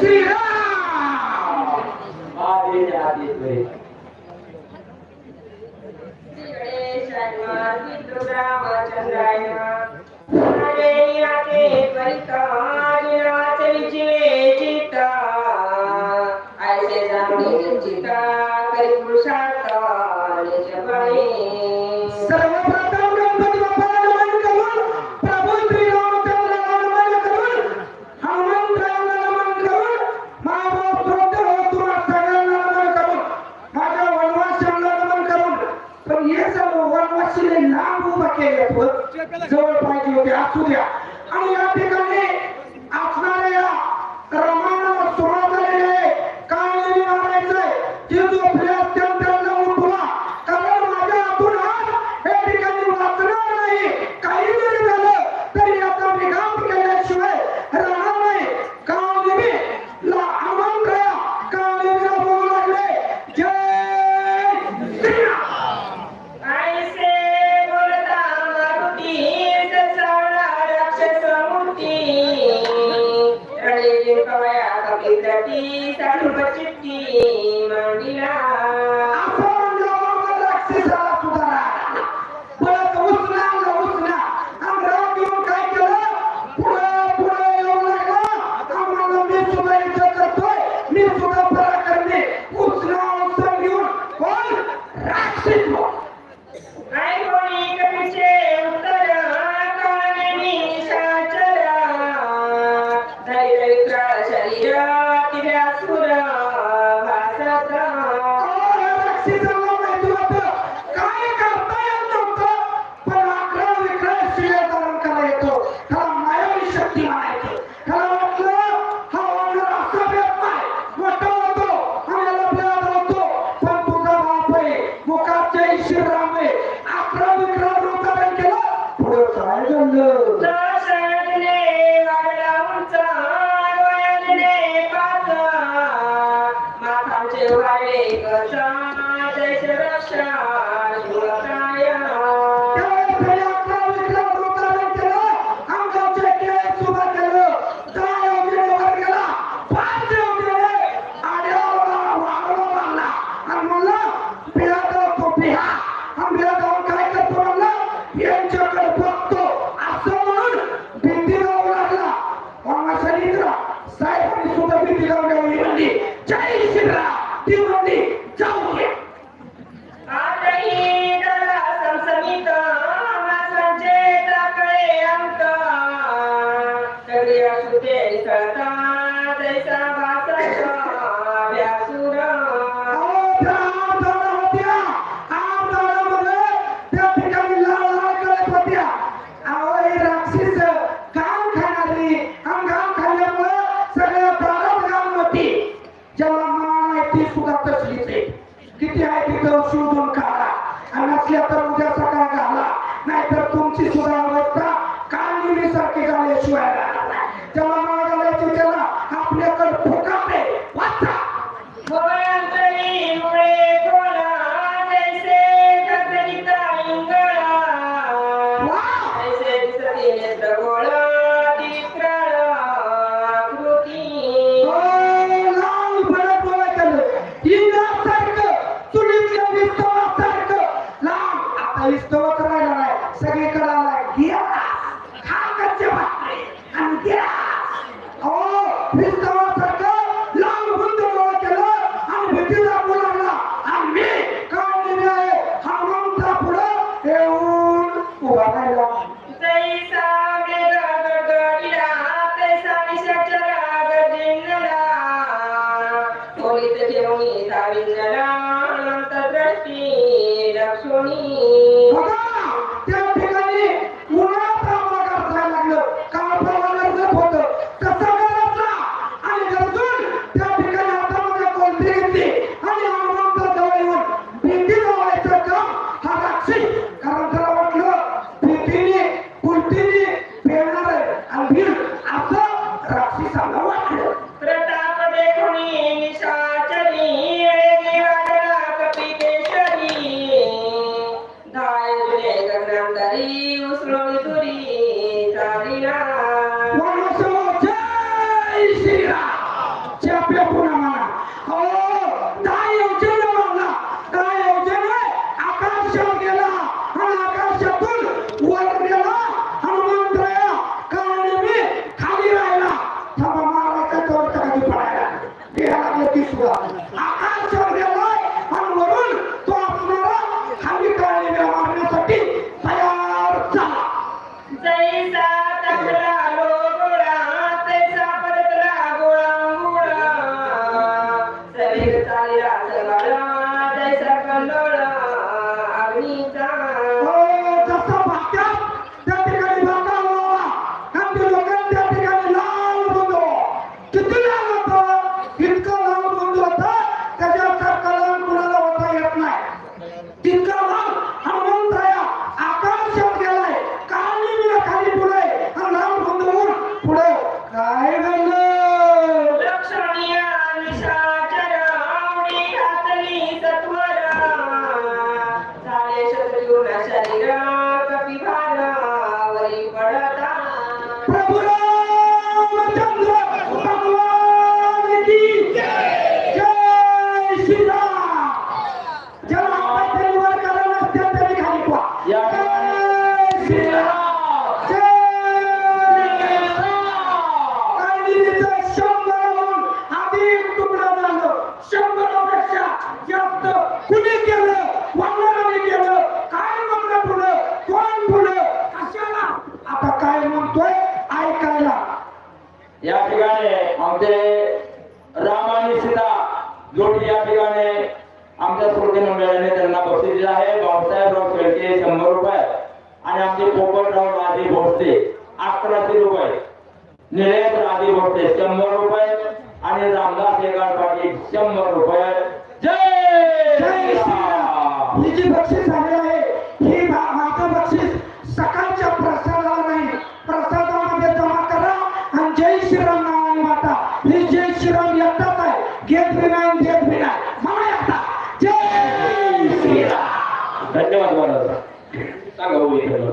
श्रीराम आधी आधी द्वे. Mandarín.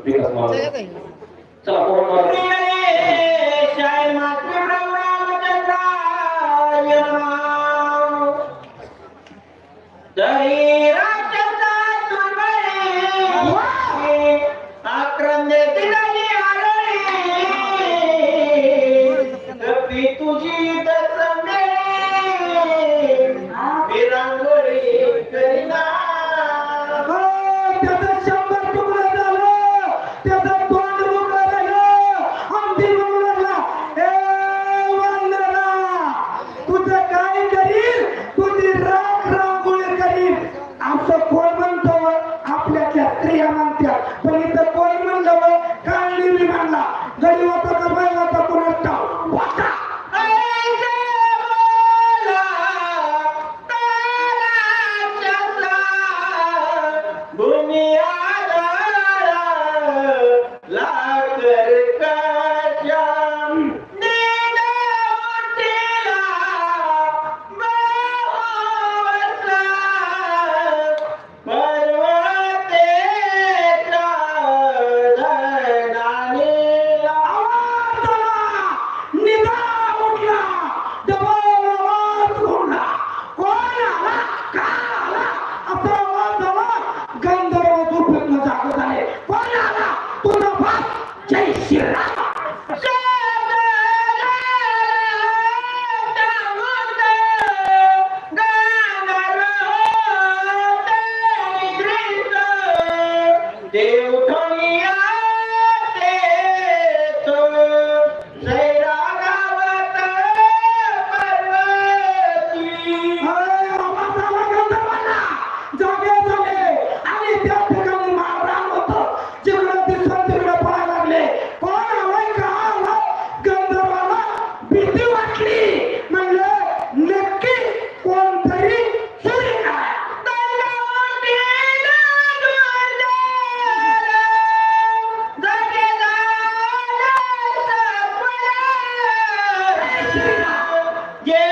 Saya tengok. Saya tengok. स्त्रिया मानत्या पण इथं कोण म्हणलं काल मानला गरीबाचा dia. Yeah.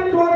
espiritual.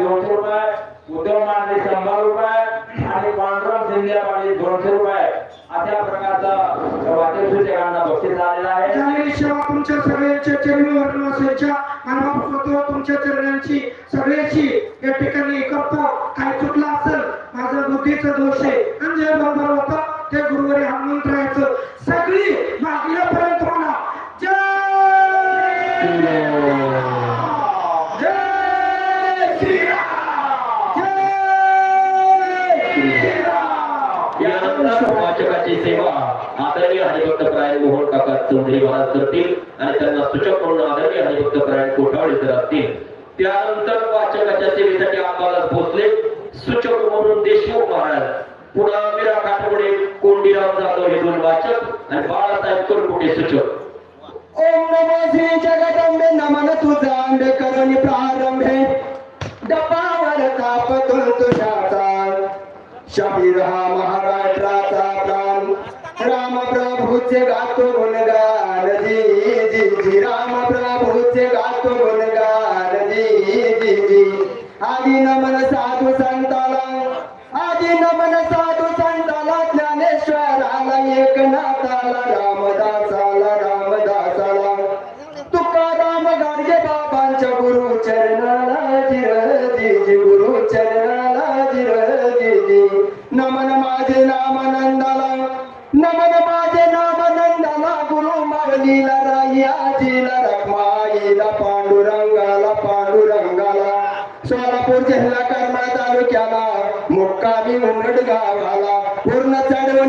दोनशे रुपये उद्धव मांडे शंभर रुपये आणि पांडुरंग शिंदे पाटील दोनशे रुपये. अशा प्रकारचं वाचनसूचकांना बक्षीस आलेलं आहे. तुमच्या सगळ्यांच्या चरणी वर्णवासाच्या मानव चौधरी महाराज करतील आणि त्यांना सूचक म्हणून आदरणीय हरिभक्त परायण कोठावळे सर असतील त्यानंतर वाचकाच्या सेवेसाठी आम्हाला भोसले सूचक म्हणून देशमुख महाराज पुन्हा मीरा काठवडे कोंडीराम जाधव हे दोन वाचक आणि बाळासाहेब कुरकुटे सूचक. ओम नमो श्री जगदंबे नमन तुझांड आंबे प्रारंभे. डपावर ताप तुल तुझ्याचा शबीर हा महाराष्ट्राचा प्राण. राम प्रभूचे गातो गुणगान जी जी जी. राम प्रभूचे गातो गुणगान जी जी जी. आदि नमन साधू संताला आदि नमन साधू संताला ज्ञानेश्वराला एकनाथाला रामदासाला रामदासाला. तुकाराम गाडगे बाबांच्या गुरु चरणाला जिर जी जी गुरु चरणाला जिर. जी जी नमन माझे नामना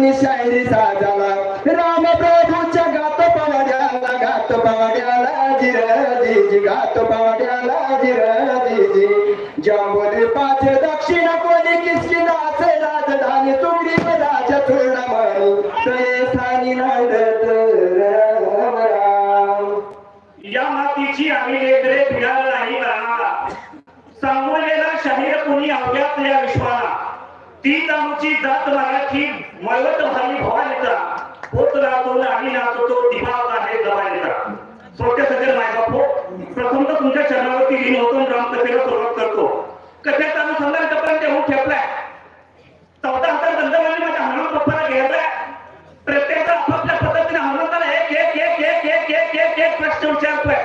आणि साजाला राम प्रभूच्या गात पवाड्याला गात पवाड्याला जिराजी गात पवाड्याला जिराजी जांबोली पाच दक्षिण कोणी किसकी दास राजधानी तुमरी राजा थोडा मारू तये स्थानी नाडत या मातीची आम्ही लेकरे फिरायला नाही सांगवलेला शरीर कुणी आवल्यात या विश्वाला? तीच आमची जात मराठी मळवट झाली भवानीचा पोत राहतो ना राहतो तो दिमाग आहे जवानीचा सोट्या सगळे मायबापो प्रथम तर तुमच्या चरणावरती लीन होतो आणि रामकथेला सुरुवात करतो. कथेचा अनुसंधान टप्प्यात होऊन ठेपलाय. चौदा हजार दंडवानी माझ्या हनुमान पप्पाला घ्यायलाय प्रत्येकाचा आपापल्या पद्धतीने हनुमंताला एक एक एक एक एक एक एक एक प्रश्न विचारतोय.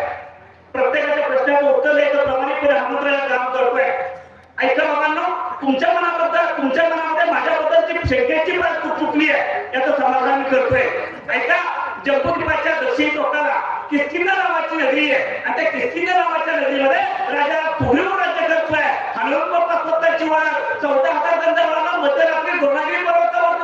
प्रत्येकाच्या प्रश्नाचं उत्तर द्यायचं प्रामाणिकपणे हनुमंताला काम करतोय. ऐका बाबांनो तुमच्या मनाबद्दल तुमच्या मनामध्ये माझ्याबद्दल जी फेकण्याची चुकली आहे याचं समाधान करतोय. ऐका जम्बुद्वीपाच्या दक्षिण टोकाला किस्किंद नावाची नदी आहे. आणि त्या किस्किंद नावाच्या नदीमध्ये राजा तुम्ही राज्य करतोय. हनुमान स्वतःची वाढ चौदा हजार मध्यरात्री दोनागिरी पर्वतावर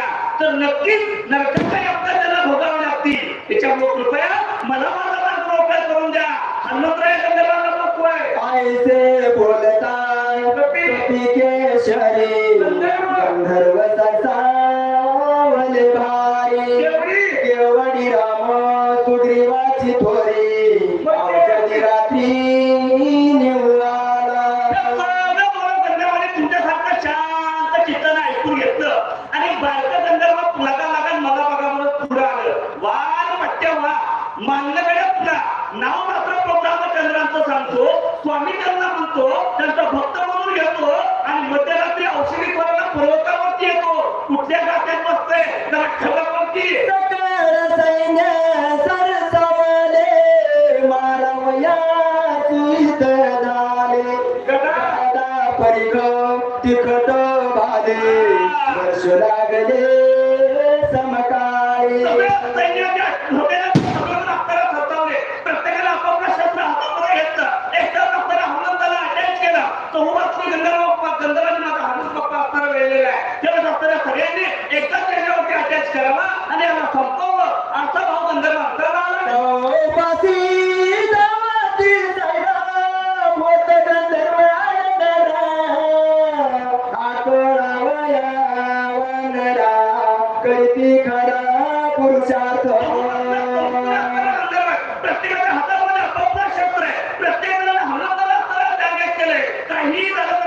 केला तर नक्कीच नरकाच्या यात्रा त्यांना भोगाव्या लागतील. त्याच्यामुळे कृपया मला माझा मार्ग मोकळा करून द्या. हनुमंतराय संदर्भाला मोकळाय ऐसे बोलता कपी. के शरी गंधर्व ससावले भा নাট্যমন্ত্রী प्रत्येकाच्या हातामध्ये आपापला क्षेत्र आहे प्रत्येकाला हल्ला त्यावेळेस केलंय काहीही झालं